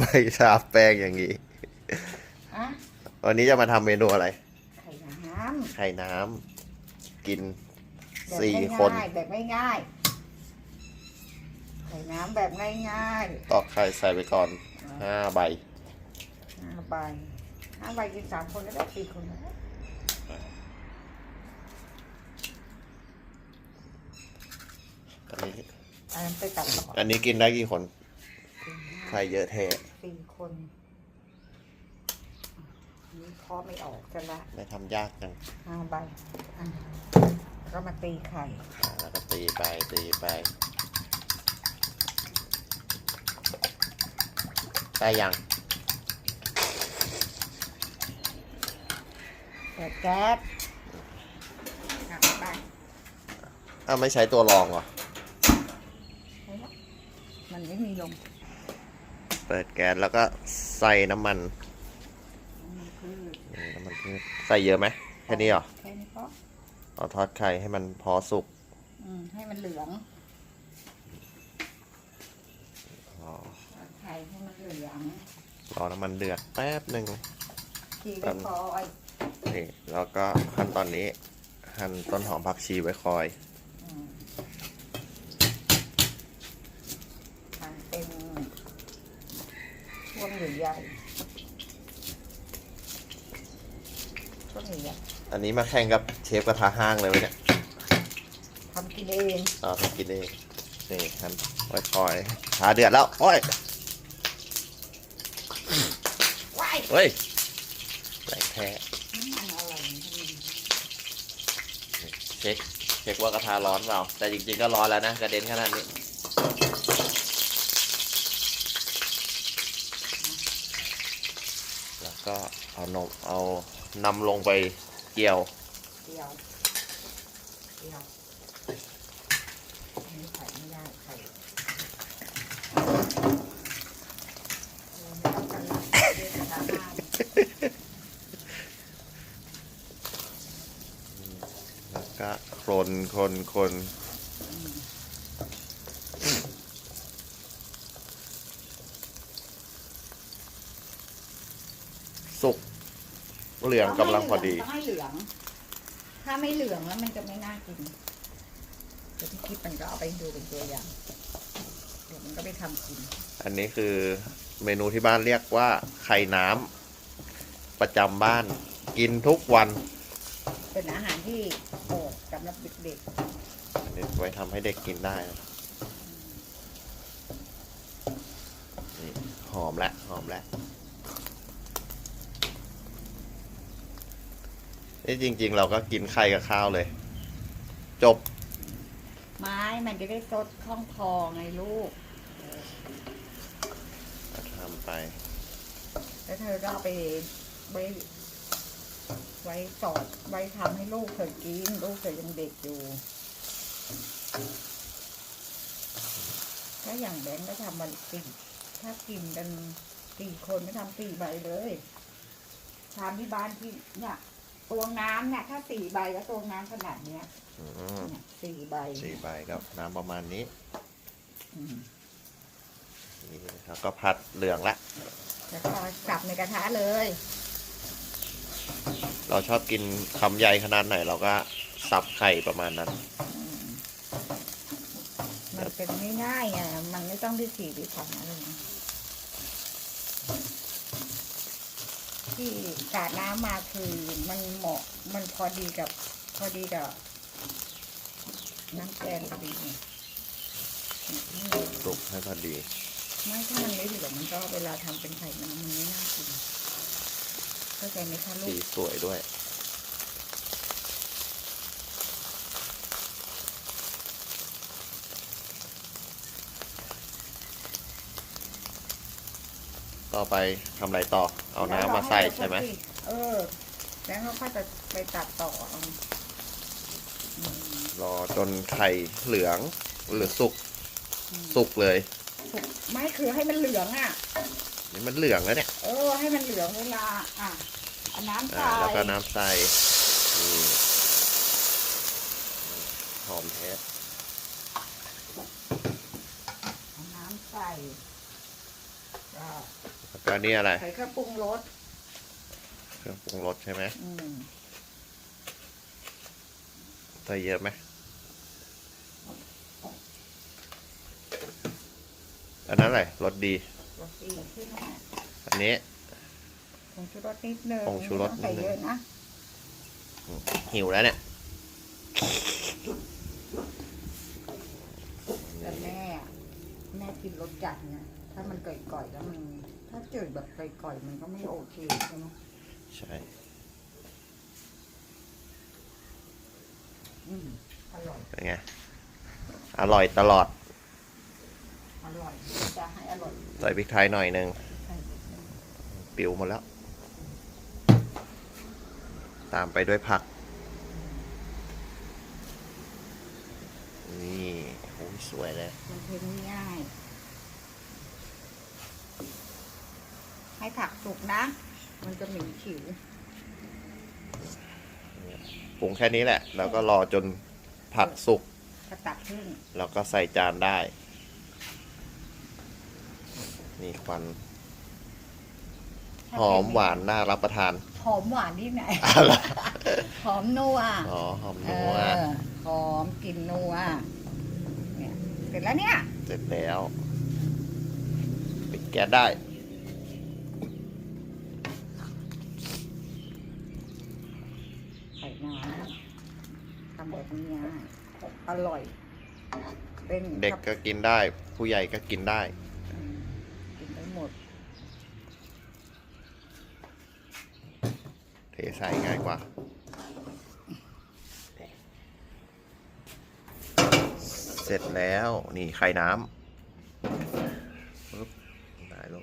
ไม่ทาแป้งอย่างนี้อะวันนี้จะมาทำเมนูอะไร ไข่น้ไข่น้ำกินำแบบสี่ง่ายๆคนแบบง่ายๆไข่น้ำแบบง่ายตอกไข่ใส่ไปก่อนห้าใบ ๆห้าใบห้าใบกินสามคนก็ได้สี่คนก็ได้อันนี้ อันนั้นไปตัดต่ออันนี้กินได้กี่คน สี่ห้าไข่เยอะแท้สี่คนอันนี่เคอไม่ออกกันละไม่ทำยากจังห้าใบอะแล้วก็มาตีไข่ อ่าแล้วก็ตีไปตีไปได้ยังเปิดแก๊สกลับไปอ้าวไม่ใช้ตัวรองเหรอใช่แล้วมันไม่มีลม เปิดแก๊สแล้วก็ใส่น้ำมันมันคือนี่น้ำมันพืชใส่เยอะไหมแค่นี้เหรอแค่นี้ก็เอาทอดไข่ให้มันพอสุกอืมให้มันเหลืองอ๋อไข่ให้มันเหลืองรอน้ำมันเดือดแป๊บหนึ่งทีไว้คอยนี่แล้วก็ขั้นตอนนี้หั่นต้นหอมผักชีไว้คอย อืมทำเป็น ช่วงใหญ่ๆช่วงใหญ่อันนี้มาแข่งกับเชฟกระทะห้างเลยไหมเนี่ยๆทำกินเองเอาทำกินเองนี่หั่นไว้คอยชาเดือดแล้วโอ้ยว้ายเฮ้ยแรงแท้มันอร่อยจริงเช็คเช็คว่ากระทะร้อนเปล่าแต่จริงๆก็ร้อนแล้วนะกระเด็นขนาดนี้ แล้วก็เอา นมเอานำลงไปเกี่ยว เดียวเดียวอันนี้ไข่ไม่ได้ไข่เออไม่ต้องกันละเดี๋ยวแล้วก็คนคนคนสุก เหลืองกำลังพอดี ต้องให้เหลือง ถ้าไม่เหลืองแล้วมันจะไม่น่ากิน เดี๋ยวพี่คิดมันก็เอาไปดูเป็นตัวอย่าง เดี๋ยวมันก็ไปทำกิน อันนี้คือเมนูที่บ้านเรียกว่าไข่น้ำประจำบ้าน กินทุกวันเป็นอาหารที่โปรดสำหรับเด็กอันนี้ไว้ทำให้เด็กกินได้นะนี่หอมแล้วหอมแล้วี่จริง ๆ เราก็กินไข่กับข้าวเลย จบ ไม้มันจะได้ซดคล่องคอไงลูก ทำไป แล้วเธอก็เอาไปไว้ไว้สอดไว้ทำให้ลูกเธอกิน ลูกเธอยังเด็กอยู่ถ้าอย่างแบงก์ก็ทำมันสี่ถ้ากินกันสี่คนก็ทำสี่ใบเลย ชามที่บ้านที่เนี่ย ตวงน้ำเนี่ยถ้าสี่ใบก็ตวงน้ำขนาดเนี้ยอืมเนี่ยสี่ใบสี่ใบกับน้ำประมาณนี้อืมนี่นะครับก็ผัดเหลืองละ แล้วก็สับในกระทะเลย เราชอบกินคำใหญ่ขนาดไหนเราก็สับไข่ประมาณนั้นอืมมันเป็นง่ายๆไงมันไม่ต้องพิถีพิถันอะไรนะ ที่สาดน้ำมาคือมันเหมาะมันพอดีกับ พอดีกับ น้ำแกงพอดีไงอืมสุกให้พอดีไม่ถ้ามันไม่เหลืองมันก็เวลาทำเป็นไข่น้ำมันไม่น่ากินเข้าใจไหมคะลูสีกสวยด้วย ต่อไปทำอะไรต่อ เอาน้ำมาใส่ใช่ไหมเออ แล้วก็ค่อยจะไปตัดต่อเอาอืมรอจนไข่เหลืองหรือสุกสุกเลยสุกไม่คือให้มันเหลืองอะ นี่มันเหลืองแล้วเนี่ยเออ ให้มันเหลืองเวลา อะเอาน้ำใส่อ่าแล้วก็น้ำใส่นี่หอมแท้เอาน้ำใส่อ่า แล้วก็นี่อะไรใส่เครื่องปรุงรสเครื่องปรุงรสใช่ไหมอืมใส่เยอะไหมอันนั้นอะไรรสดี รสดีขึ้นมาอันนี้ ผงชูรสนิดนึงผงชูรสไม่ต้องใส่นิดนึงเยอะนะหิวแล้วเนี่ยแต่แม่อะแม่กินรสจัดไง ถ้ามันก่อยๆแล้วมัน ถ้าจืดแบบก่อยๆมันก็ไม่โอเคใช่ไหมใช่อืมอร่อย เป็นไง อร่อยตลอด อร่อย จะให้อร่อยใส่พริกไทยหน่อยหนึ่งใส่นิดนึงปิวหมดแล้ว ตามไปด้วยผัก นี่โอ้ยสวยเลยมันเทง่าย ให้ผักสุกนะ มันจะเหม็นขิวปรุงแค่นี้แหละ แล้วก็รอจนผักสุกกระตักขึ้นแล้วก็ใส่จานได้ นี่ควันหอมหวานน่ารับประทาน หอมหวานที่ไหนอะไร หอมนัวอ๋อหอมเอนัวอหอมกลิ่นนัวเนี่ยเสร็จแล้วเนี่ย เสร็จแล้วปิดแก๊สได้่ายอร่อยเป็นเด็กก็กินได้ ผู้ใหญ่ก็กินได้ กินได้หมด เทใส่ง่ายกว่า เสร็จแล้วนี่ไข่น้ำปึ๊บได้แล้ว